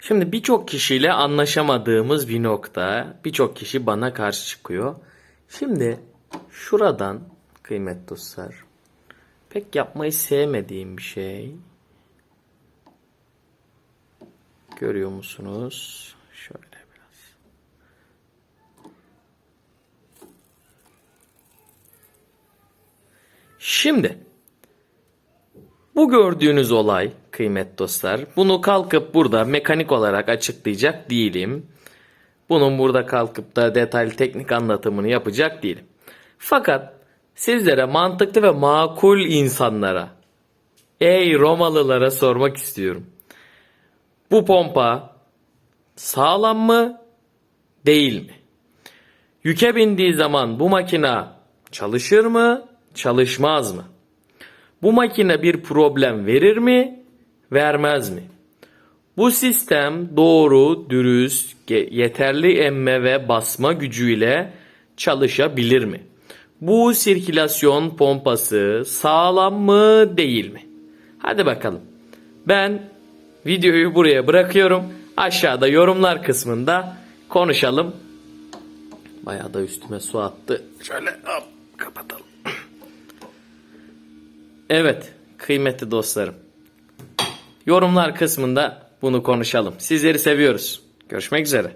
Şimdi birçok kişiyle anlaşamadığımız bir nokta. Birçok kişi bana karşı çıkıyor. Şimdi şuradan kıymetli dostlar pek yapmayı sevmediğim bir şey. Görüyor musunuz? Şöyle biraz. Şimdi bu gördüğünüz olay kıymet dostlar. Bunu kalkıp burada mekanik olarak açıklayacak değilim. Bunun burada kalkıp da detaylı teknik anlatımını yapacak değilim. Fakat sizlere mantıklı ve makul insanlara, ey Romalılara sormak istiyorum. Bu pompa sağlam mı, değil mi? Yüke bindiği zaman bu makina çalışır mı, çalışmaz mı? Bu makine bir problem verir mi, vermez mi? Bu sistem doğru, dürüst, yeterli emme ve basma gücüyle çalışabilir mi? Bu sirkülasyon pompası sağlam mı, değil mi? Hadi bakalım. Ben videoyu buraya bırakıyorum. Aşağıda yorumlar kısmında konuşalım. Bayağı da üstüme su attı. Şöyle kapatalım. Evet, kıymetli dostlarım. Yorumlar kısmında bunu konuşalım. Sizleri seviyoruz. Görüşmek üzere.